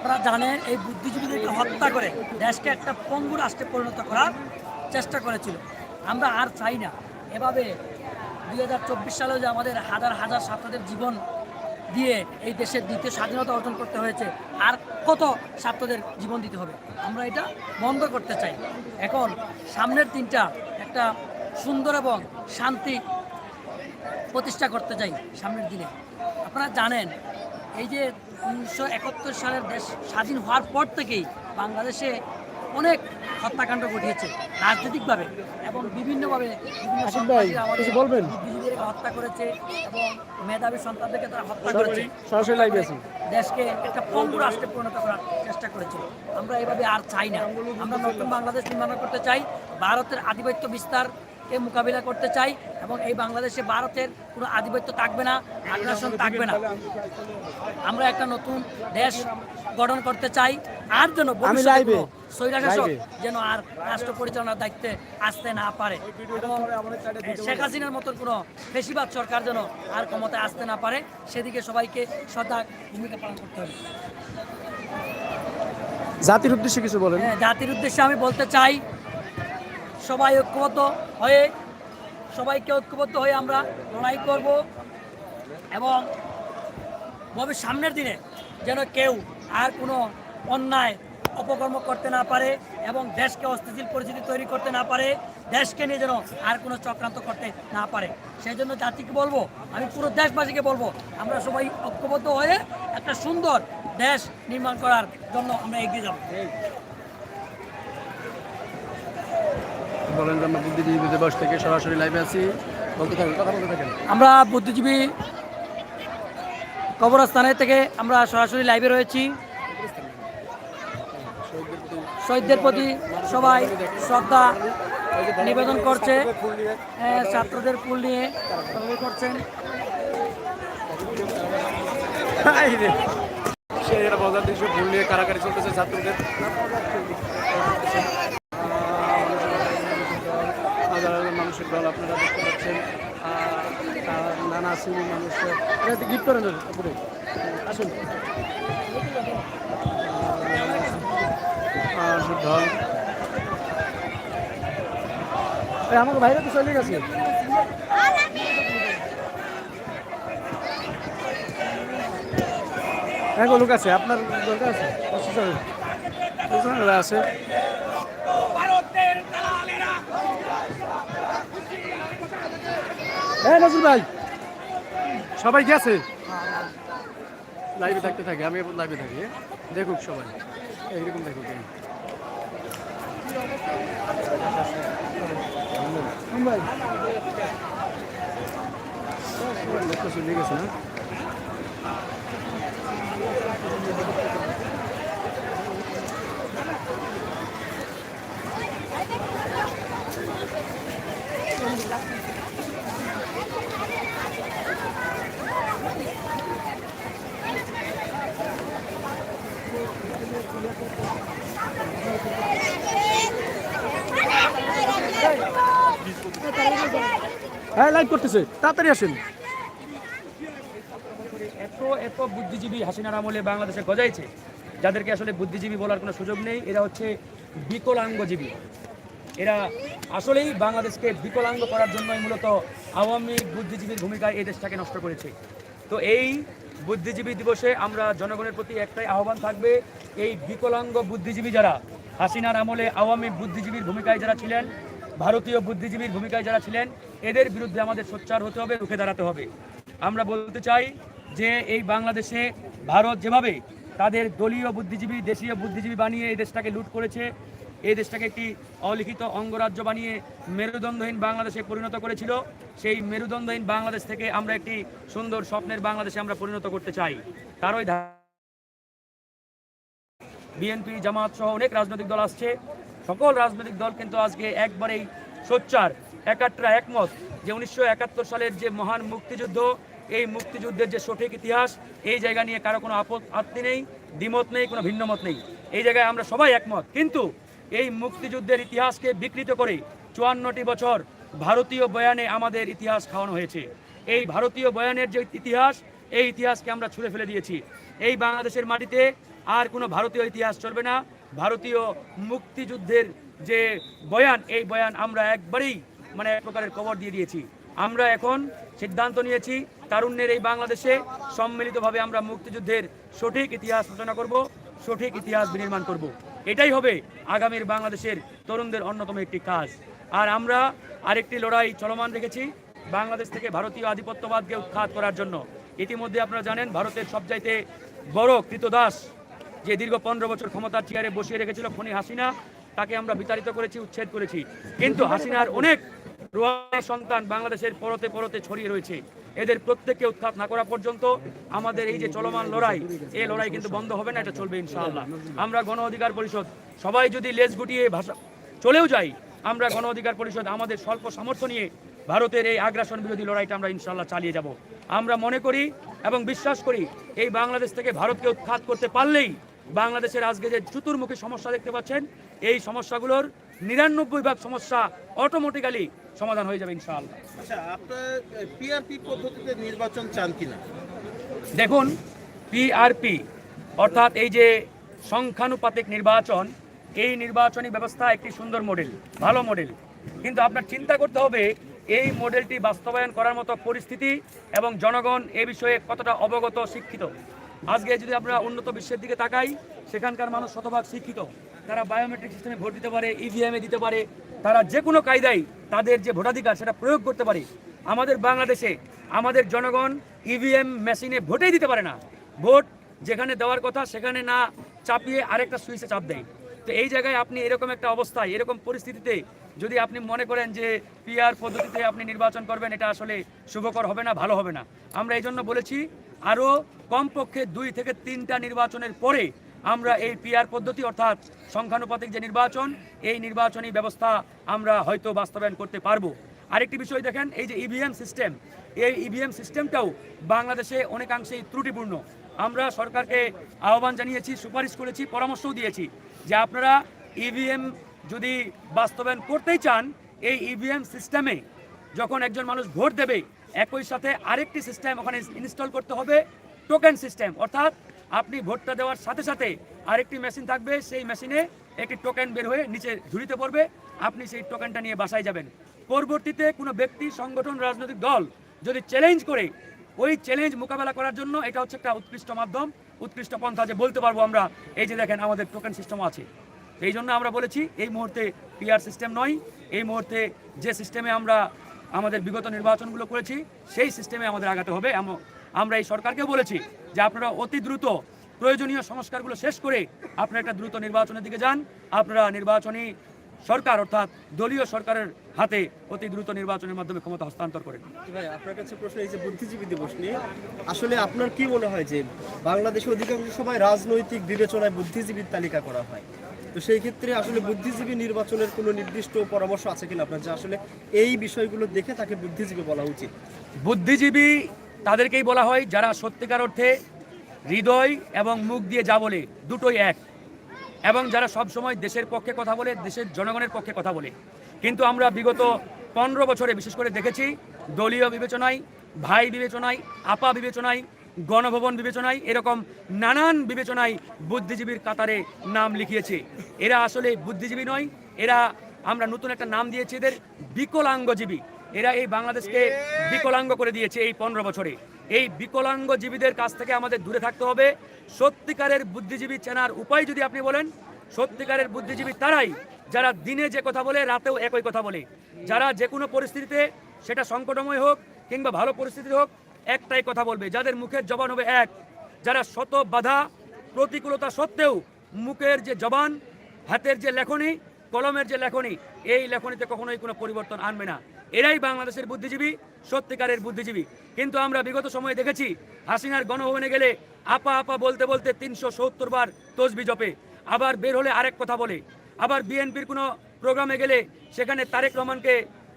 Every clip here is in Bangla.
আপনারা জানেন, এই বুদ্ধিজীবীদেরকে হত্যা করে দেশকে একটা পঙ্গু রাষ্ট্রে পরিণত করার চেষ্টা করেছিল। আমরা আর চাই না। এভাবে দুই হাজার চব্বিশ সালেও যে আমাদের হাজার হাজার ছাত্রদের জীবন দিয়ে এই দেশের দ্বিতীয় স্বাধীনতা অর্জন করতে হয়েছে, আর কত ছাত্রদের জীবন দিতে হবে, আমরা এটা বন্ধ করতে চাই। এখন সামনের দিনটা একটা সুন্দর এবং শান্তি প্রতিষ্ঠা করতে চাই সামনের দিনে। আপনারা জানেন, এই যে উনিশশো একাত্তর সালের দেশ স্বাধীন হওয়ার পর থেকেই বাংলাদেশে অনেক হত্যাকাণ্ড ঘটিয়েছে রাজনৈতিকভাবে এবং বিভিন্নভাবে বিভিন্ন কিছু বলবেন? হত্যা করেছে এবং মেধাবী সন্তানদেরকে তারা হত্যা করেছে। সরাসরি দেশকে একটা পঙ্গু রাষ্ট্রে পরিণত করার চেষ্টা করেছিল আমরা এভাবে আর চাই না। আমরা নতুন বাংলাদেশ নির্মাণ করতে চাই। ভারতের আধিপত্য বিস্তারকে মোকাবিলা করতে চাই এবং এই বাংলাদেশে ভারতের কোনো আধিপত্য থাকবে না আগ্রাসন থাকবে না। আমরা একটা নতুন দেশ গঠন করতে চাই। আর যেন স্বৈরাশাসক যেন আর রাষ্ট্র পরিচালনার দায়িত্বে আসতে না পারে। এবং শেখ হাসিনার মতন কোনো বেশিরভাগ সরকার যেন আর ক্ষমতায় আসতে না পারে সেদিকে সবাইকে সজাগ ভূমিকা পালন করতে হবে। জাতির উদ্দেশ্যে কিছু বলেন। হ্যাঁ, জাতির উদ্দেশ্যে আমি বলতে চাই সবাই ঐক্যবদ্ধ হয়ে, সবাইকে ঐক্যবদ্ধ হয়ে আমরা লড়াই করব এবং ভবিষ্যৎ সামনের দিনে যেন কেউ আর কোনো অন্যায় অপকর্ম করতে না পারে এবং দেশকে অস্থিতিশীল পরিস্থিতি তৈরি করতে না পারে, দেশকে নিয়ে যেন আর কোনো চক্রান্ত করতে না পারে। সেই জন্য জাতিকে বলব, আমি পুরো দেশবাসীকে বলব, আমরা সবাই ঐক্যবদ্ধ হয়ে একটা সুন্দর দেশ নির্মাণ করার জন্য আমরা এগিয়ে যাব। বলেন যে আমরা বুদ্ধিজীবী দিবস থেকে সরাসরি লাইভে আছি। বলতে থাকেন কথা বলতে থাকেন। আমরা বুদ্ধিজীবী কবরস্থানের থেকে আমরা সরাসরি লাইভে রয়েছি। শহীদদের প্রতি সবাই শ্রদ্ধা নিবেদন করছে। হ্যাঁ, ছাত্রদের ফুল নিয়ে করছেন সে এরা বাজার দৃশ্য ভুল নিয়ে কারাকারি চলতেছে ছাত্রদের হাজার হাজার মানুষের দল আপনারা দেখতে পাচ্ছেন। নানা শ্রেণির মানুষ গিফট করেন উপরে। আসুন। এই, আমাকে বাইরে তো চলে গেছে। হ্যাঁ লোক আছে। আপনার দরকার আছে? আছে স্যার। ওখানে আছে হ্যাঁ নজরুল ভাই, সবাই গেছে লাইভে থাকতে থাকে আমি লাইভে থাকি হ্যাঁ? দেখুক সবাই, এইরকম দেখুক চলে গেছে না হ্যাঁ লাইভ করতেছে। তাড়াতাড়ি আসেন। এত এত বুদ্ধিজীবী হাসিনার আমলে বাংলাদেশে গজাইছে, যাদেরকে আসলে বুদ্ধিজীবী বলার কোনো সুযোগ নেই। এরা হচ্ছে বিকলাঙ্গজীবী। এরা আসলেই বাংলাদেশকে বিকলাঙ্গ করার জন্যই মূলত আওয়ামী বুদ্ধিজীবীর ভূমিকায় এই দেশটাকে নষ্ট করেছে। তো এই বুদ্ধিজীবী দিবসে আমরা জনগণের প্রতি একটাই আহ্বান থাকবে, এই বিকলাঙ্গ বুদ্ধিজীবী যারা, হাসিনার আমলে আওয়ামী বুদ্ধিজীবীর ভূমিকায় যারা ছিলেন, ভারতীয় বুদ্ধিজীবীর ভূমিকায় যারা ছিলেন, এদের বিরুদ্ধে আমাদের সোচ্চার হতে হবে, রুখে দাঁড়াতে হবে। আমরা বলতে চাই যে এই বাংলাদেশে ভারত যেভাবে তাদের দলীয় বুদ্ধিজীবী, দেশীয় বুদ্ধিজীবী বানিয়ে এই দেশটাকে লুট করেছে এই দেশটাকে একটি অলিখিত অঙ্গরাজ্য বানিয়ে মেরুদণ্ডহীন বাংলাদেশে পরিণত করেছিল। সেই মেরুদণ্ডহীন বাংলাদেশ থেকে আমরা একটি সুন্দর স্বপ্নের বাংলাদেশে আমরা পরিণত করতে চাই। তারই ধা- বিএনপি জামাত সহ অনেক রাজনৈতিক দল আসছে। সকল রাজনৈতিক দল কিন্তু আজকে একবারেই সোচ্চার একাত্রা একমত যে উনিশশো একাত্তর সালের যে মহান মুক্তিযুদ্ধ, এই মুক্তিযুদ্ধের যে সঠিক ইতিহাস, এই জায়গা নিয়ে কারও কোনো আপত্তি নেই, দ্বিমত নেই, কোনো ভিন্নমত নেই। এই জায়গায় আমরা সবাই একমত। কিন্তু এই মুক্তিযুদ্ধের ইতিহাসকে বিকৃত করে চুয়ান্নটি বছর ভারতীয় বয়ানে আমাদের ইতিহাস খাওয়ানো হয়েছে। এই ভারতীয় বয়ানের যে ইতিহাস, এই ইতিহাসকে আমরা ছুঁড়ে ফেলে দিয়েছি। এই বাংলাদেশের মাটিতে আর কোনো ভারতীয় ইতিহাস চলবে না। ভারতীয় মুক্তিযুদ্ধের যে বয়ান, এই বয়ান আমরা একবারেই মানে এক প্রকারের কবর দিয়ে দিয়েছি। আমরা এখন সিদ্ধান্ত নিয়েছি তারুণ্যের এই বাংলাদেশে সম্মিলিতভাবে আমরা মুক্তিযুদ্ধের সঠিক ইতিহাস রচনা করব, সঠিক ইতিহাস বিনির্মাণ করব। এটাই হবে আগামীর বাংলাদেশের তরুণদের অন্যতম একটি কাজ। আর আমরা আরেকটি লড়াই চলমান রেখেছি বাংলাদেশ থেকে ভারতীয় আধিপত্যবাদকে উৎখাত করার জন্য। ইতিমধ্যে আপনারা জানেন, ভারতের সবচাইতে বড় কৃতদাস যে দীর্ঘ পনেরো বছর ক্ষমতার চেয়ারে বসিয়ে রেখেছিল ফণি হাসিনা, তাকে আমরা বিতাড়িত করেছি, উচ্ছেদ করেছি। কিন্তু হাসিনার অনেক রুয়ানি সন্তান বাংলাদেশের পরতে পরতে ছড়িয়ে রয়েছে। এদের প্রত্যেককে উৎখাত না করা পর্যন্ত আমাদের এই যে চলমান লড়াই এই লড়াই কিন্তু বন্ধ হবে না, এটা চলবে ইনশাআল্লাহ। আমরা গণ অধিকার পরিষদ, সবাই যদি লেজ গুটিয়ে ভাষা, চলেও যাই, আমরা গণ অধিকার পরিষদ আমাদের স্বল্প সামর্থ্য নিয়ে ভারতের এই আগ্রাসন বিরোধী লড়াইটা আমরা ইনশাল্লাহ চালিয়ে যাব। আমরা মনে করি এবং বিশ্বাস করি, এই বাংলাদেশ থেকে ভারতকে উৎখাত করতে পারলেই বাংলাদেশের আজকে যে চতুর্মুখী সমস্যা দেখতে পাচ্ছেন, এই সমস্যাগুলোর নিরানব্বই ভাগ সমস্যা অটোমেটিক্যালি সমাধান হয়ে যাবে ইনশাআল্লাহ। আচ্ছা আপনার পিআরপি পদ্ধতিতে নির্বাচন চান কিনা? দেখুন পিআরপি অর্থাৎ এই যে সংখ্যানুপাতিক নির্বাচন এই নির্বাচনী ব্যবস্থা একটি সুন্দর মডেল ভালো মডেল কিন্তু আপনার চিন্তা করতে হবে এই মডেলটি বাস্তবায়ন করার মতো পরিস্থিতি এবং জনগণ এ বিষয়ে কতটা অবগত শিক্ষিত। আজকে যদি আমরা উন্নত বিশ্বের দিকে তাকাই, সেখানকার মানুষ শতভাগ শিক্ষিত। তারা বায়োমেট্রিক সিস্টেমে ভোট দিতে পারে ইভিএমে দিতে পারে। তারা যে কোনো কায়দায় তাদের যে ভোটাধিকার, সেটা প্রয়োগ করতে পারে। আমাদের বাংলাদেশে আমাদের জনগণ ইভিএম মেশিনে ভোটেই দিতে পারে না। ভোট যেখানে দেওয়ার কথা, সেখানে না চাপিয়ে আরেকটা সুইচে চাপ দেয়। তো এই জায়গায় আপনি এরকম একটা অবস্থায়, এরকম পরিস্থিতিতে যদি আপনি মনে করেন যে পিআর পদ্ধতিতে আপনি নির্বাচন করবেন, এটা আসলে শুভকর হবে না, ভালো হবে না। আমরা এই জন্য বলেছি, আরও কমপক্ষে দুই থেকে তিনটা নির্বাচনের পরে আমরা এই পিআর পদ্ধতি অর্থাৎ সংখ্যানুপাতিক যে নির্বাচন, এই নির্বাচনী ব্যবস্থা আমরা হয়তো বাস্তবায়ন করতে পারব। আরেকটি বিষয় দেখেন, এই যে ইভিএম সিস্টেম এই ইভিএম সিস্টেমটাও বাংলাদেশে অনেকাংশেই ত্রুটিপূর্ণ। আমরা সরকারকে আহ্বান জানিয়েছি, সুপারিশ করেছি, পরামর্শও দিয়েছি যে আপনারা ইভিএম যদি বাস্তবায়ন করতেই চান, এই ইভিএম সিস্টেমে যখন একজন মানুষ ভোট দেবে, একই সাথে আরেকটি সিস্টেম ওখানে ইনস্টল করতে হবে। টোকেন সিস্টেম, অর্থাৎ আপনি ভোটটা দেওয়ার সাথে সাথে আরেকটি মেশিন থাকবে, সেই মেশিনে একটি টোকেন বের হয়ে নিচে ঝুড়িতে পড়বে। আপনি সেই টোকেনটা নিয়ে বাসায় যাবেন। পরবর্তীতে কোনো ব্যক্তি, সংগঠন, রাজনৈতিক দল যদি চ্যালেঞ্জ করে, ওই চ্যালেঞ্জ মোকাবেলা করার জন্য এটা হচ্ছে একটা উৎকৃষ্ট মাধ্যম, উৎকৃষ্ট পন্থা যে বলতে পারব আমরা, এই যে দেখেন আমাদের টোকেন সিস্টেম আছে। এই জন্য আমরা বলেছি, এই মুহূর্তে পিআর সিস্টেম নয়, এই মুহূর্তে যে সিস্টেমে আমরা আমাদের বিগত নির্বাচনগুলো করেছি, সেই সিস্টেমে আমাদের আগাতে হবে। এম- আমরা এই সরকারকে বলেছি যে আপনারা অতি দ্রুত প্রয়োজনীয় সংস্কারগুলো শেষ করে আপনারা একটা দ্রুত নির্বাচনের দিকে যান। আপনারা নির্বাচনী সরকার অর্থাৎ দলীয় সরকারের হাতে অতি দ্রুত নির্বাচনের মাধ্যমে ক্ষমতা হস্তান্তর করেন। ভাই আপনার কাছে প্রশ্ন এই যে বুদ্ধিজীবী দিবস নিয়ে আসলে আপনার কি মনে হয় যে বাংলাদেশে অধিকাংশ সময় রাজনৈতিক বিবেচনায় বুদ্ধিজীবীর তালিকা করা হয়? তো সেই ক্ষেত্রে আসলে বুদ্ধিজীবী নির্বাচনের কোনো নির্দিষ্ট পরামর্শ আছে কিনা আপনার? যে আসলে এই বিষয়গুলো দেখে তাকে বুদ্ধিজীবী বলা উচিত। বুদ্ধিজীবী তাদেরকেই বলা হয় যারা সত্যিকার অর্থে হৃদয় এবং মুখ দিয়ে যা বলে, দুটোই এক। এবং যারা সব সময় দেশের পক্ষে কথা বলে, দেশের জনগণের পক্ষে কথা বলে। কিন্তু আমরা বিগত পনেরো বছরে বিশেষ করে দেখেছি, দলীয় বিবেচনায়, ভাই বিবেচনায়, আপা বিবেচনায়, গণভবন বিবেচনায় এরকম নানান বিবেচনায় বুদ্ধিজীবীর কাতারে নাম লিখিয়েছে। এরা আসলে বুদ্ধিজীবী নয়, এরা আমরা নতুন একটা নাম দিয়েছি এদের, বিকলাঙ্গজীবী। এরা এই বাংলাদেশকে বিকলাঙ্গ করে দিয়েছে এই পনেরো বছরে। এই বিকলাঙ্গজীবীদের কাছ থেকে আমাদের দূরে থাকতে হবে। সত্যিকারের বুদ্ধিজীবী চেনার উপায় যদি আপনি বলেন সত্যিকারের বুদ্ধিজীবী তারাই যারা দিনে যে কথা বলে রাতেও একই কথা বলে। যারা যে কোনো পরিস্থিতিতে সেটা সংকটময় হোক কিংবা ভালো পরিস্থিতি হোক একটাই কথা বলবে যাদের মুখের জবান হবে এক। যারা শত বাধা প্রতিকূলতা সত্ত্বেও মুখের যে জবান হাতের যে লেখনী কলমের যে লেখনী, এই লেখনীতে কখনোই কোনো পরিবর্তন আনবে না। এরাই বাংলাদেশের বুদ্ধিজীবী, সত্যিকারের বুদ্ধিজীবী। কিন্তু আমরা বিগত সময়ে দেখেছি, হাসিনার গণভবনে গেলে আপা আপা বলতে বলতে তিনশো সত্তর বার তসবি জপে, আবার বের হলে আরেক কথা বলে। আবার বিএনপির কোনো প্রোগ্রামে গেলে সেখানে তারেক রহমানকে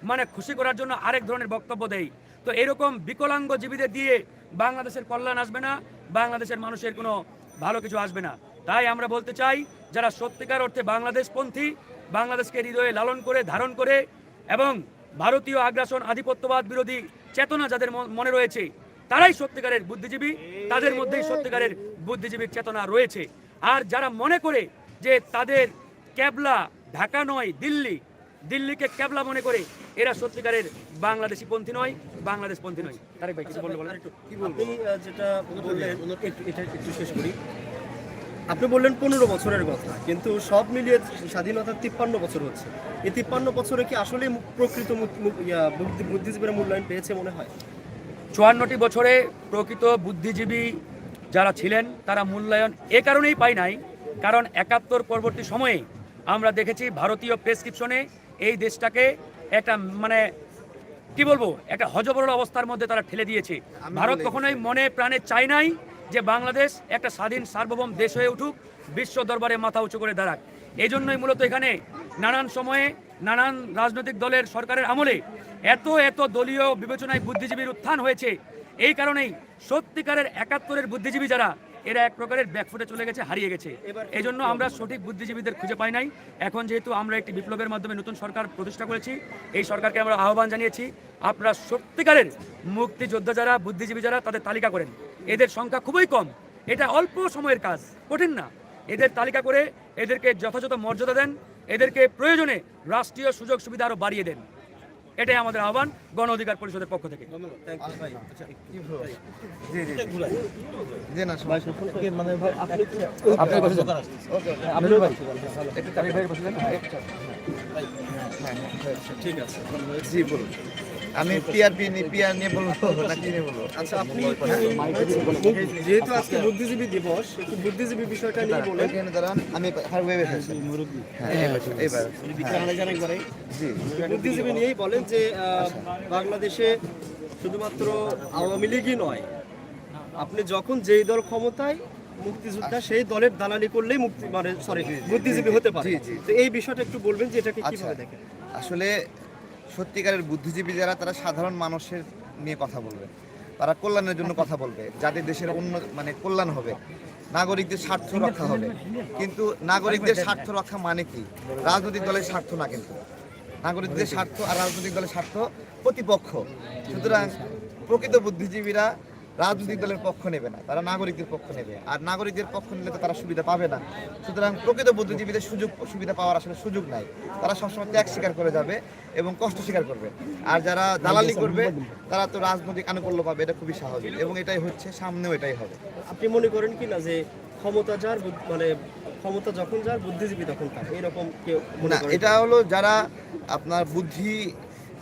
মানে খুশি করার জন্য আরেক ধরনের বক্তব্য দেয়। তো এরকম বিকলাঙ্গ জীবীদের দিয়ে বাংলাদেশের কল্যাণ আসবে না, বাংলাদেশের মানুষের কোনো ভালো কিছু আসবে না। তাই আমরা বলতে চাই, যারা সত্যিকার অর্থে বাংলাদেশপন্থী বাংলাদেশকে হৃদয়ে লালন করে ধারণ করে এবং ভারতীয় আগ্রাসন আধিপত্যবাদ বিরোধী চেতনা যাদের মনে রয়েছে তারাই সত্যিকারের বুদ্ধিজীবী। তাদের মধ্যেই সত্যিকারের বুদ্ধিজীবীর চেতনা রয়েছে। আর যারা মনে করে যে তাদের ক্যাবলা ঢাকা নয় দিল্লি দিল্লিকে ক্যাবলা মনে করে এরা সত্যিকারের বাংলাদেশি পন্থী নয় বাংলাদেশ পন্থী নয়। তারেক ভাই কিছু বললে বলেন আপনি আহ, যেটা বললেন এটা একটু শেষ করি। আপনি বললেন পনেরো বছরের কথা কিন্তু সব মিলিয়ে স্বাধীনতার তিপ্পান্ন বছর হচ্ছে। এই তিপ্পান্ন বছরে কি আসলে প্রকৃত বুদ্ধিজীবীরা মূল্যায়ন পেয়েছে মনে হয়? চুয়ান্নটি বছরে প্রকৃত বুদ্ধিজীবী যারা ছিলেন তারা মূল্যায়ন এ কারণেই পাই নাই কারণ একাত্তর পরবর্তী সময়ে আমরা দেখেছি ভারতীয় প্রেসক্রিপশনে এই দেশটাকে একটা মানে কি বলব একটা হজবরল অবস্থার মধ্যে তারা ঠেলে দিয়েছে। ভারত কখনোই মনে প্রাণে চায় নাই যে বাংলাদেশ একটা স্বাধীন সার্বভৌম দেশ হয়ে উঠুক, বিশ্ব দরবারে মাথা উঁচু করে দাঁড়াক। এই জন্যই মূলত এখানে নানান সময়ে নানান রাজনৈতিক দলের সরকারের আমলে এত এত দলীয় বিবেচনায় বুদ্ধিজীবীর উত্থান হয়েছে। এই কারণেই সত্যিকারের একাত্তরের বুদ্ধিজীবী যারা, এরা এক প্রকারের ব্যাকফুটে চলে গেছে, হারিয়ে গেছে। এই জন্য আমরা সঠিক বুদ্ধিজীবীদের খুঁজে পাই নাই। এখন যেহেতু আমরা একটি বিপ্লবের মাধ্যমে নতুন সরকার প্রতিষ্ঠা করেছি, এই সরকারকে আমরা আহ্বান জানিয়েছি, আপনারা সত্যিকারের মুক্তিযোদ্ধা যারা, বুদ্ধিজীবী যারা, তাদের তালিকা করেন। এদের সংখ্যা খুবই কম। এটা অল্প সময়ের কাজ কঠিন না। এদের তালিকা করে এদেরকে যথাযথ মর্যাদা দেন এদেরকে প্রয়োজনে রাষ্ট্রীয় সুযোগ সুবিধা আরও বাড়িয়ে দেন। এটাই আমাদের আহ্বান গণ অধিকার পরিষদের পক্ষ থেকে। আচ্ছা, ঠিক আছে। জি বলুন। আমি পিআরপি পিআর নিয়ে বলব না কি নিয়ে বলব? আচ্ছা আপনি যেহেতু আজকে বুদ্ধিজীবী দিবস একটু বুদ্ধিজীবী বিষয়টা নিয়ে বলেন। এখানে দাঁড়ান আমি হারওয়ে ফেলছি হ্যাঁ এবার এবার জি। বুদ্ধিজীবী নিয়েই বলেন যে বাংলাদেশে শুধুমাত্র আওয়ামী লীগই নয় আপনি যখন যেই দল ক্ষমতায় মুক্তিযোদ্ধা সেই দলের দালালি করলেই মুক্তি মানে সরি বুদ্ধিজীবী হতে পারে। তো এই বিষয়টা একটু বলবেন যে এটাকে আচ্ছা। কীভাবে দেখেন? আসলে সত্যিকারের বুদ্ধিজীবী যারা, তারা সাধারণ মানুষের নিয়ে কথা বলবে। তারা কল্যাণের জন্য কথা বলবে। যাতে দেশের অন্য মানে কল্যাণ হবে। নাগরিকদের স্বার্থ রক্ষা হবে। কিন্তু নাগরিকদের স্বার্থ রক্ষা মানে কি? রাজনৈতিক দলের স্বার্থ না কিন্তু। নাগরিকদের স্বার্থ আর রাজনৈতিক দলের স্বার্থ প্রতিপক্ষ। সুতরাং প্রকৃত বুদ্ধিজীবীরা রাজনৈতিক দলের পক্ষ নেবে না তারা নাগরিকদের পক্ষ নেবে। আর নাগরিকদের পক্ষ নিলে তো তারা সুবিধা পাবে না। সুতরাং প্রকৃত বুদ্ধিজীবীদের সুযোগ সুবিধা পাওয়ার আসলে সুযোগ নাই। তারা সবসময় ত্যাগ স্বীকার করে যাবে এবং কষ্ট স্বীকার করবে। আর যারা দালালি করবে তারা তো রাজনৈতিক আনুকূল্য পাবে এটা খুবই স্বাভাবিক। এবং এটাই হচ্ছে সামনেও এটাই হবে। আপনি মনে করেন কি না যে ক্ষমতা যার বুদ্ধ- মানে ক্ষমতা যখন যার বুদ্ধিজীবী তখন তার? এরকম কেউ না এটা হলো যারা আপনার বুদ্ধি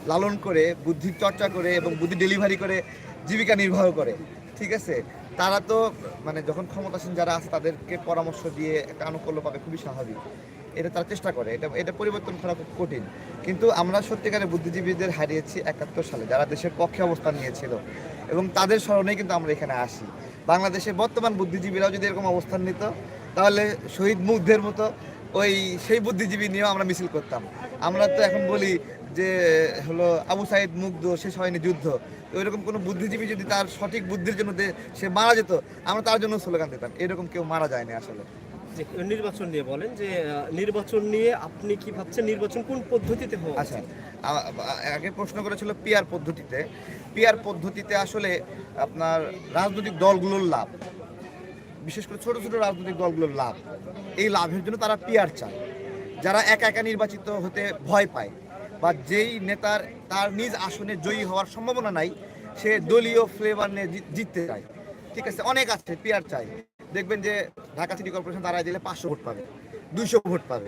লালন করে বুদ্ধির চর্চা করে এবং বুদ্ধি ডেলিভারি করে জীবিকা নির্বাহ করে, ঠিক আছে? তারা তো মানে যখন ক্ষমতাসীন যারা আছে, তাদেরকে পরামর্শ দিয়ে একটা আনুকূল্য পাবে খুবই স্বাভাবিক। এটা তারা চেষ্টা করে। এটা এটা পরিবর্তন করা খুব কঠিন। কিন্তু আমরা সত্যিকারের বুদ্ধিজীবীদের হারিয়েছি একাত্তর সালে, যারা দেশের পক্ষে অবস্থান নিয়েছিল। এবং তাদের স্মরণেই কিন্তু আমরা এখানে আসি। বাংলাদেশের বর্তমান বুদ্ধিজীবীরাও যদি এরকম অবস্থান নিত, তাহলে শহীদ মুগ্ধের মতো ওই সেই বুদ্ধিজীবী নিয়েও আমরা মিছিল করতাম। আমরা তো এখন বলি যে হলো আবু সাইদ মুগ্ধ শেষ হয়নি যুদ্ধ। তো এরকম কোনো বুদ্ধিজীবী যদি তার সঠিক বুদ্ধির জন্য সে মারা যেত আমরা তার জন্য স্লোগান দিতাম। এরকম কেউ মারা যায়নি আসলে। নির্বাচন নিয়ে বলেন যে নির্বাচন নিয়ে আপনি কি ভাবছেন? নির্বাচন কোন পদ্ধতিতে হওয়া আচ্ছা আগে প্রশ্ন করেছিল পিয়ার পদ্ধতিতে। পিয়ার পদ্ধতিতে আসলে আপনার রাজনৈতিক দলগুলোর লাভ। বিশেষ করে ছোট ছোট রাজনৈতিক দলগুলোর লাভ। এই লাভের জন্য তারা পিয়ার চায়। যারা একা একা নির্বাচিত হতে ভয় পায় বা যেই নেতার তার নিজ আসনে জয়ী হওয়ার সম্ভাবনা নাই, সে দলীয় ফ্লেভার নিয়ে জিততে চায়। ঠিক আছে, অনেক আছে পিয়ার চায়। দেখবেন যে ঢাকা সিটি কর্পোরেশন দাঁড়ায় দিলে পাঁচশো ভোট পাবে, দুইশো ভোট পাবে।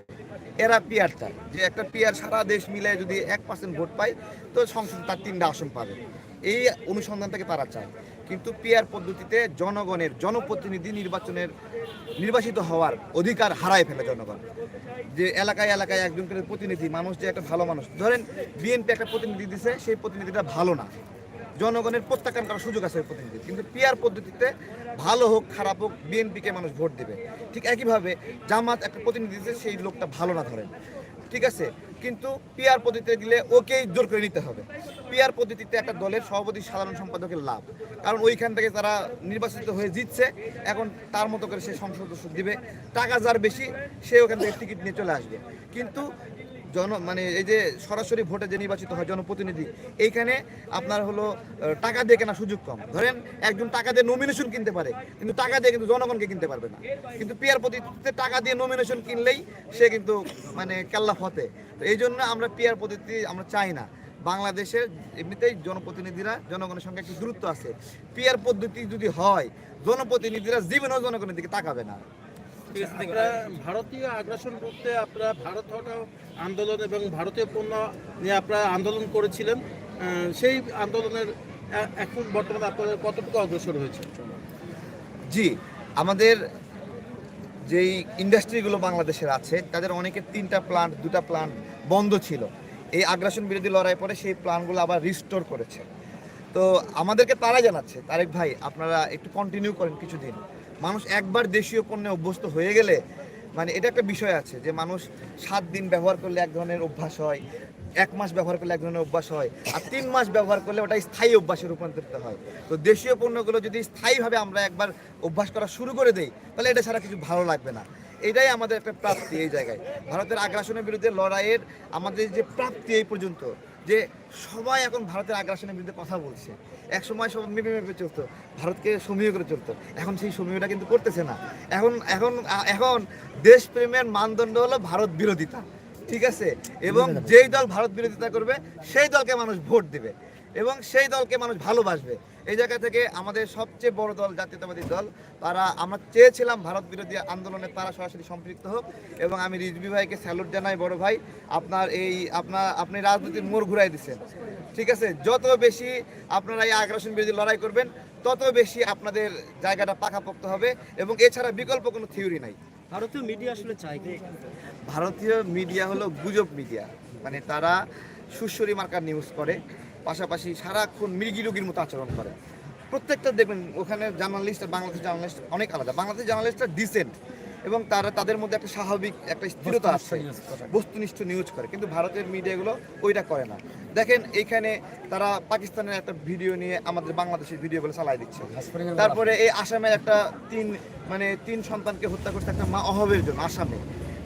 এরা পিয়ার চায় যে একটা পিয়ার সারা দেশ মিলে যদি এক পার্সেন্ট ভোট পায়, তো সংসদ তার তিনটা আসন পাবে। এই অনুসন্ধান থেকে তারা চায়। কিন্তু পিয়ার পদ্ধতিতে জনগণের জনপ্রতিনিধি নির্বাচনের নির্বাচিত হওয়ার অধিকার হারায় ফেলে জনগণ। যে এলাকায় এলাকায় একজন করে প্রতিনিধি, মানুষ যে একটা ভালো মানুষ। ধরেন, বিএনপি একটা প্রতিনিধি দিছে, সেই প্রতিনিধিটা ভালো না। জনগণের প্রত্যাখ্যান করার সুযোগ আছে প্রতিনিধি কিন্তু পিয়ার পদ্ধতিতে ভালো হোক, খারাপ হোক, বিএনপিকে মানুষ ভোট দেবে। ঠিক একইভাবে জামাত একটা প্রতিনিধি দিচ্ছে সেই লোকটা ভালো না ধরেন। ঠিক আছে? কিন্তু পিয়ার পদ্ধতিতে দিলে ওকেই জোর করে নিতে হবে। পিয়ার পদ্ধতিতে একটা দলের সভাপতি সাধারণ সম্পাদকের লাভ। কারণ ওইখান থেকে তারা নির্বাচিত হয়ে জিতছে, এখন তার মতো করে সে সংসদ দিবে। টাকা যার বেশি, সে ওখান থেকে টিকিট নিয়ে চলে আসবে। কিন্তু জন মানে এই যে সরাসরি ভোটে যে নির্বাচিত হয় জনপ্রতিনিধি, এইখানে আপনার হলো টাকা দিয়ে কেনার সুযোগ কম। ধরেন একজন টাকা দিয়ে নমিনেশন কিনতে পারে, কিন্তু টাকা দিয়ে কিন্তু জনগণকে কিনতে পারবে না। কিন্তু পিয়ার পদ্ধতিতে টাকা দিয়ে নমিনেশন কিনলেই সে কিন্তু মানে কেল্লা ফতে। তো এই জন্য আমরা পিয়ার পদ্ধতি আমরা চাই না। বাংলাদেশের এমনিতেই জনপ্রতিনিধিরা জনগণের সঙ্গে একটু দূরত্ব আছে। পিয়ার পদ্ধতি যদি হয়, জনপ্রতিনিধিরা জীবনেও জনগণের দিকে তাকাবে না। আপনারা ভারতীয় আগ্রাসন করতে আপনারা ভারত হটাও আন্দোলন এবং ভারতীয় পণ্য নিয়ে আপনারা আন্দোলন করেছিলেন। সেই আন্দোলনের এখন বর্তমানে আপনাদের কতটুকু অগ্রসর হয়েছে? জি আমাদের যেই ইন্ডাস্ট্রিগুলো বাংলাদেশের আছে তাদের অনেকের তিনটা প্লান্ট দুটা প্লান্ট বন্ধ ছিল। এই আগ্রাসন বিরোধী লড়াই পরে সেই প্ল্যানগুলো আবার রিস্টোর করেছে। তো আমাদেরকে তারা জানাচ্ছে। তারেক ভাই আপনারা একটু কন্টিনিউ করেন কিছুদিন। মানুষ একবার দেশীয় পণ্যে অভ্যস্ত হয়ে গেলে মানে এটা একটা বিষয় আছে যে মানুষ সাত দিন ব্যবহার করলে এক ধরনের অভ্যাস হয়, এক মাস ব্যবহার করলে এক ধরনের অভ্যাস হয়, আর তিন মাস ব্যবহার করলে ওটা স্থায়ী অভ্যাসে রূপান্তরিত হয়। তো দেশীয় পণ্যগুলো যদি স্থায়ীভাবে আমরা একবার অভ্যাস করা শুরু করে দেই, তাহলে এটা ছাড়া কিছু ভালো লাগবে না। এটাই আমাদের একটা প্রাপ্তি এই জায়গায়। ভারতের আগ্রাসনের বিরুদ্ধে লড়াইয়ের আমাদের যে প্রাপ্তি এই পর্যন্ত যে সবাই এখন ভারতের আগ্রাসনের বিরুদ্ধে কথা বলছে। এক সময় সব মেপে মেপে চলতো ভারতকে সমীহ করে চলতো। এখন সেই সমীহটা কিন্তু করতেছে না। এখন এখন এখন দেশপ্রেমের মানদণ্ড হলো ভারত বিরোধিতা ঠিক আছে? এবং যেই দল ভারত বিরোধিতা করবে সেই দলকে মানুষ ভোট দিবে। এবং সেই দলকে মানুষ ভালোবাসবে। এই জায়গা থেকে আমাদের সবচেয়ে বড় দল জাতীয়তাবাদী দল তারা আমরা চেয়েছিলাম ভারত বিরোধী আন্দোলনে তারা সরাসরি সম্পৃক্ত হোক এবং আমি রিজবি ভাইকে স্যালুট জানাই বড় ভাই। আপনার এই আপনার আপনি রাজনীতির মোড় ঘুরাই দিচ্ছেন ঠিক আছে? যত বেশি আপনারা এই আগ্রাসন বিরোধী লড়াই করবেন তত বেশি আপনাদের জায়গাটা পাকাপোক্ত হবে এবং এছাড়া বিকল্প কোনো থিওরি নাই। ভারতীয় মিডিয়া আসলে চাই ভারতীয় মিডিয়া হলো গুজব মিডিয়া মানে তারা সুশ্বরী মার্কার নিউজ করে। পাশাপাশি সারাক্ষণ মৃগী রোগীর মতো আচরণ করে। প্রত্যেকটা দেখবেন ওখানে জার্নালিস্ট আর বাংলাদেশ জার্নালিস্ট অনেক আলাদা। বাংলাদেশ জার্নালিস্টরা ডিসেন্ট এবং তারা তাদের মধ্যে একটা স্বাভাবিক একটা স্থিরতা আছে। বস্তুনিষ্ঠ নিউজ করে। কিন্তু ভারতের মিডিয়াগুলো ওইটা করে না। দেখেন এইখানে তারা পাকিস্তানের একটা ভিডিও নিয়ে আমাদের বাংলাদেশের ভিডিওগুলো চালাই দিচ্ছে। তারপরে এই আসামে একটা তিন মানে তিন সন্তানকে হত্যা করছে একটা মা অভাবের জন্য আসামে।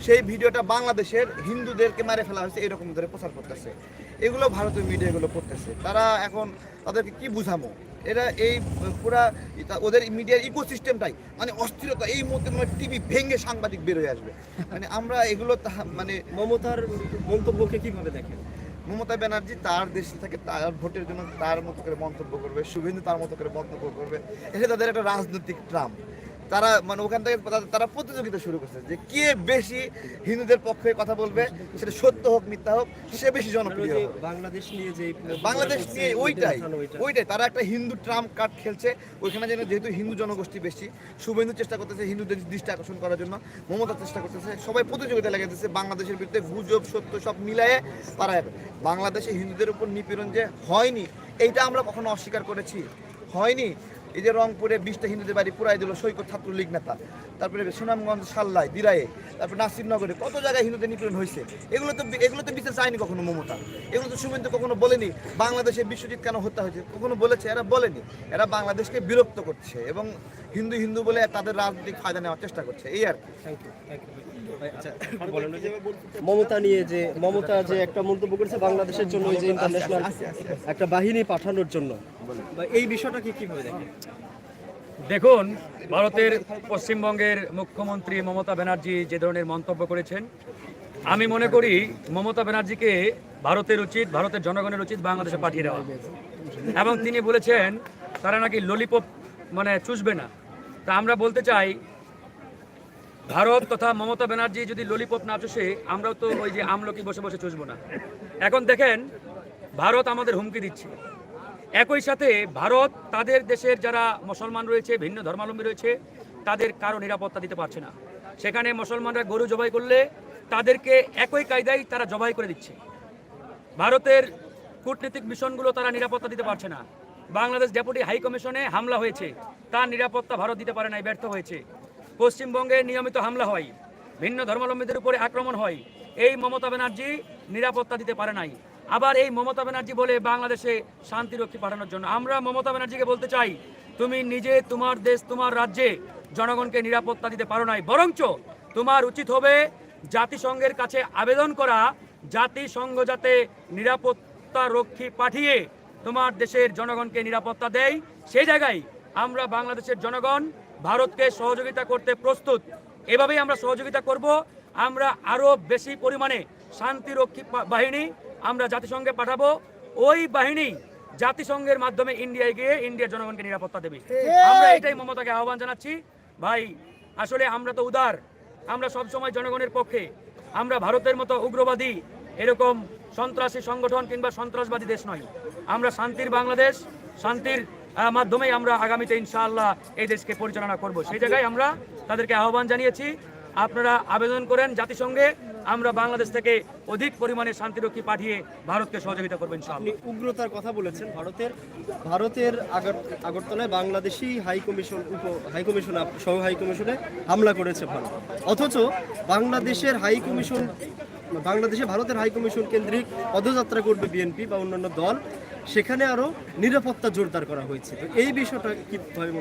সেই ভিডিওটা বাংলাদেশের হিন্দুদেরকে মারে ফেলা হয়েছে এরকম ধরে প্রচার করতেছে। এগুলো ভারতীয় মিডিয়াগুলো করতেছে। তারা এখন তাদেরকে কি বুঝামো? এরা এই পুরা ওদের মিডিয়ার ইকোসিস্টেমটাই মানে অস্থিরতা এই মুহূর্তে মানে টিভি ভেঙে সাংবাদিক বের হয়ে আসবে। মানে আমরা এগুলো মানে মমতার মন্তব্যকে কীভাবে দেখেন? মমতা ব্যানার্জি তার দেশ থেকে তার ভোটের জন্য তার মতো করে মন্তব্য করবে শুভেন্দু তার মতো করে মন্তব্য করবে। এটা তাদের একটা রাজনৈতিক ট্রাম্প। তারা মানে ওখান থেকে তারা- প্রতিযোগিতা শুরু করছে যে কে বেশি হিন্দুদের পক্ষে কথা বলবে সেটা সত্য হোক মিথ্যা হোক সে বেশি জনপ্রিয় যে বাংলাদেশ নিয়ে যে বাংলাদেশ নিয়ে ওইটাই ওইটাই। তারা একটা হিন্দু ট্রাম্প কার্ড খেলছে ওইখানে যেন যেহেতু হিন্দু জনগোষ্ঠী বেশি শুভেন্দু চেষ্টা করতেছে হিন্দুদের দৃষ্টি আকর্ষণ করার জন্য মমতা চেষ্টা করতেছে সবাই প্রতিযোগিতা লাগাইতেছে বাংলাদেশের বিরুদ্ধে গুজব সত্য সব মিলায়ে তারা বাংলাদেশে হিন্দুদের উপর নিপীড়ন যে হয়নি এইটা আমরা কখনো অস্বীকার করেছি হয়নি। এই যে রংপুরে বিশটা হিন্দুদের বাড়ি পুরাই দিল সৈকত ছাত্রলীগ নেতা। তারপরে সুনামগঞ্জ সাল্লায় দিরায়ে তারপরে নাসিরনগরে কত জায়গায় হিন্দুদের নিপীড়ন হয়েছে। এগুলো তো এগুলো তো বিচার চায়নি কখনো মমতা। এগুলো তো শুভেন্দু কখনো বলেনি। বাংলাদেশে বিশ্বজিৎ কেন হত্যা হয়েছে কখনো বলেছে? এরা বলেনি। এরা বাংলাদেশকে বিরক্ত করছে এবং হিন্দু হিন্দু বলে তাদের রাজনৈতিক ফায়দা নেওয়ার চেষ্টা করছে। এই আর কি। Thank you, thank you. আচ্ছা, বলেন ওই যে মমতা নিয়ে যে মমতা যে একটা মন্তব্য করেছে বাংলাদেশের জন্য যে ইন্টারন্যাশনাল একটা বাহিনী পাঠানোর জন্য। বা এই বিষয়টাকে কীভাবে দেখেন? দেখুন ভারতের পশ্চিমবঙ্গের মুখ্যমন্ত্রী মমতা ব্যানার্জি যে ধরনের মন্তব্য করেছেন আমি মনে করি মমতা ব্যানার্জিকে ভারতের উচিত ভারতের জনগণের উচিত বাংলাদেশে পাঠিয়ে দেওয়া। এবং তিনি বলেছেন তারা নাকি ললিপপ মানে চুষবে না। তা আমরা বলতে চাই ভারত তথা মমতা ব্যানার্জি যদি ললিপপ না চুষে, আমরাও তো ওই যে আমলকি বসে বসে চুষবো না। এখন দেখেন, ভারত আমাদের হুমকি দিচ্ছে। একই সাথে ভারত তাদের দেশের যারা মুসলমান রয়েছে, ভিন্ন ধর্মাবলম্বী রয়েছে, তাদের কারও নিরাপত্তা দিতে পারছে না। সেখানে মুসলমানরা গরু জবাই করলে তাদেরকে একই কায়দায় তারা জবাই করে দিচ্ছে। ভারতের কূটনীতিক মিশনগুলো তারা নিরাপত্তা দিতে পারছে না। বাংলাদেশ ডেপুটি হাই কমিশনে হামলা হয়েছে। তার নিরাপত্তা ভারত দিতে পারে নাই, ব্যর্থ হয়েছে। পশ্চিমবঙ্গে নিয়মিত হামলা হয়, ভিন্ন ধর্মাবলম্বীদের উপরে আক্রমণ হয়। এই মমতা ব্যানার্জি নিরাপত্তা দিতে পারে নাই। আবার এই মমতা ব্যানার্জি বলে বাংলাদেশে শান্তিরক্ষী পাঠানোর জন্য। আমরা মমতা ব্যানার্জিকে বলতে চাই, তুমি নিজে, তোমার দেশ, তোমার রাজ্যে জনগণকে নিরাপত্তা দিতে পারো নাই। বরঞ্চ তোমার উচিত হবে জাতিসংঘের কাছে আবেদন করা, জাতিসংঘ যাতে নিরাপত্তা রক্ষী পাঠিয়ে তোমার দেশের জনগণকে নিরাপত্তা দেয়। সেই জায়গায় আমরা বাংলাদেশের জনগণ ভারতকে সহযোগিতা করতে প্রস্তুত। এভাবেই আমরা সহযোগিতা করব। আমরা আরও বেশি পরিমাণে শান্তিরক্ষী বাহিনী আমরা জাতিসংঘে পাঠাবো। ওই বাহিনী জাতিসংঘের মাধ্যমে ইন্ডিয়ায় গিয়ে ইন্ডিয়ার জনগণকে নিরাপত্তা দেবে। আমরা এটাই মমতাকে আহ্বান জানাচ্ছি। ভাই আসলে আমরা তো উদার। আমরা সব সময় জনগণের পক্ষে। আমরা ভারতের মতো উগ্রবাদী এরকম সন্ত্রাসী সংগঠন কিংবা সন্ত্রাসবাদী দেশ নয়। আমরা শান্তির বাংলাদেশ শান্তির মাধ্যমেই আমরা আগামীতে ইনশাআল্লাহ এই দেশকে পরিচালনা করব। সেই জায়গায় আমরা তাদেরকে আহ্বান জানিয়েছি, আপনারা আবেদন করেন জাতিসংঘে, আমরা বাংলাদেশ থেকে অধিক পরিমাণে শান্তিরক্ষী পাঠিয়ে ভারতকে সহযোগিতা করবেন আপনি উগ্রতার কথা বলেছেন, ভারতের ভারতের আগর- আগরতলায় বাংলাদেশি হাই কমিশন উপ হাই কমিশন, সহ হাই কমিশনে হামলা করেছে ভারত। অথচ বাংলাদেশের হাই কমিশন বাংলাদেশে ভারতের হাইকমিশন কেন্দ্রিক পদযাত্রা করবে বিএনপি বা অন্যান্য দল। সেখানে আরও নিরাপত্তা জোরদার করা হয়েছে। এই বিষয়টা কীভাবে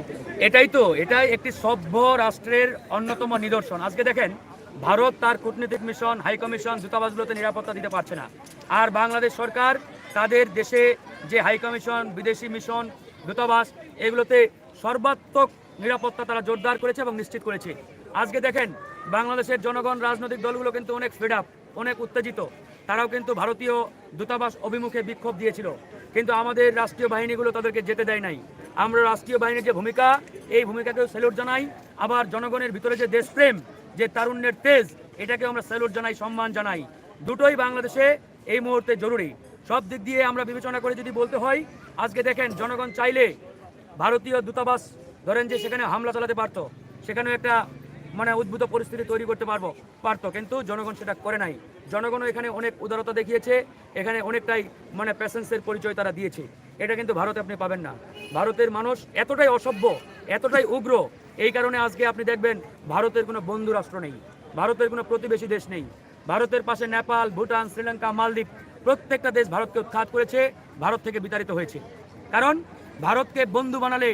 এটাই তো, এটাই একটি সভ্য রাষ্ট্রের অন্যতম নিদর্শন। আজকে দেখেন, ভারত তার কূটনৈতিক মিশন, হাই কমিশন দূতাবাসগুলোতে নিরাপত্তা দিতে পারছে না। আর বাংলাদেশ সরকার তাদের দেশে যে হাই কমিশন, বিদেশি মিশন, দূতাবাস, এগুলোতে সর্বাত্মক নিরাপত্তা তারা জোরদার করেছে এবং নিশ্চিত করেছে। আজকে দেখেন, বাংলাদেশের জনগণ, রাজনৈতিক দলগুলো কিন্তু অনেক ফেড আপ অনেক উত্তেজিত। তারাও কিন্তু ভারতীয় দূতাবাস অভিমুখে বিক্ষোভ দিয়েছিল। কিন্তু আমাদের রাষ্ট্রীয় বাহিনীগুলো তাদেরকে যেতে দেয় নাই। আমরা রাষ্ট্রীয় বাহিনীর যে ভূমিকা, এই ভূমিকাকেও স্যালুট জানাই। আবার জনগণের ভিতরে যে দেশপ্রেম, যে তারুণ্যের তেজ এটাকে আমরা স্যালুট জানাই, সম্মান জানাই। দুটোই বাংলাদেশে এই মুহূর্তে জরুরি। সব দিক দিয়ে আমরা বিবেচনা করে যদি বলতে হয়, আজকে দেখেন জনগণ চাইলে ভারতীয় দূতাবাস, ধরেন যে সেখানে হামলা চালাতে পারতো, সেখানেও একটা মানে উদ্ভূত পরিস্থিতি তৈরি করতে পারব, পারতো। কিন্তু জনগণ সেটা করে নাই। জনগণও এখানে অনেক উদারতা দেখিয়েছে, এখানে অনেকটাই মানে প্যাসেন্সের পরিচয় তারা দিয়েছে। এটা কিন্তু ভারতে আপনি পাবেন না। ভারতের মানুষ এতটাই অসভ্য, এতটাই উগ্র, এই কারণে আজকে আপনি দেখবেন ভারতের কোনো বন্ধু রাষ্ট্র নেই, ভারতের কোনো প্রতিবেশী দেশ নেই। ভারতের পাশে নেপাল, ভুটান, শ্রীলঙ্কা, মালদ্বীপ প্রত্যেকটা দেশ ভারতকে উৎখাত করেছে, ভারত থেকে বিতাড়িত হয়েছে। কারণ ভারতকে বন্ধু বানালে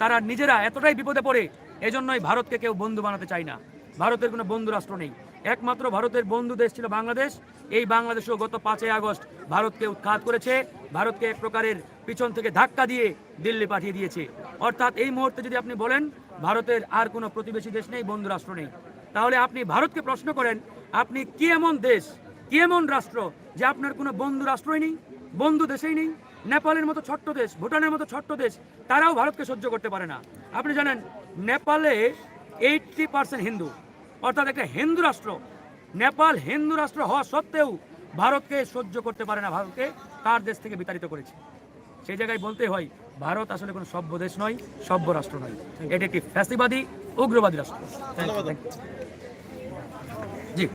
তারা নিজেরা এতটাই বিপদে পড়ে এজন্যই ভারতকে কেউ বন্ধু বানাতে চায় না। ভারতের কোনো বন্ধু রাষ্ট্র নেই। একমাত্র ভারতের বন্ধু দেশ ছিল বাংলাদেশ। এই বাংলাদেশও গত পাঁচই আগস্ট ভারতকে উৎখাত করেছে। ভারতকে এক প্রকারের পিছন থেকে ধাক্কা দিয়ে দিল্লি পাঠিয়ে দিয়েছে। অর্থাৎ এই মুহূর্তে যদি আপনি বলেন, ভারতের আর কোনো প্রতিবেশী দেশ নেই, বন্ধু রাষ্ট্র নেই। তাহলে আপনি ভারতকে প্রশ্ন করেন, আপনি কি এমন দেশ, কি এমন রাষ্ট্র যে আপনার কোনো বন্ধু রাষ্ট্রই নেই, বন্ধু দেশেই নেই? নেপালের মতো ছোট্ট দেশ, ভুটানের মতো ছোট্ট দেশ, তারাও ভারতকে সহ্য করতে পারে না। আপনি জানেন নেপালে এইটটি পার্সেন্ট হিন্দু। অর্থাৎ একটা হিন্দু রাষ্ট্র। নেপাল হিন্দু রাষ্ট্র হওয়া সত্ত্বেও ভারতকে সহ্য করতে পারে না ভারতকে তার দেশ থেকে বিতাড়িত করেছে। সেই জায়গায় বলতে হয় ভারত আসলে কোনো সভ্য দেশ নয় সভ্য রাষ্ট্র নয়। এটি একটি ফ্যাসিবাদী উগ্রবাদী রাষ্ট্র।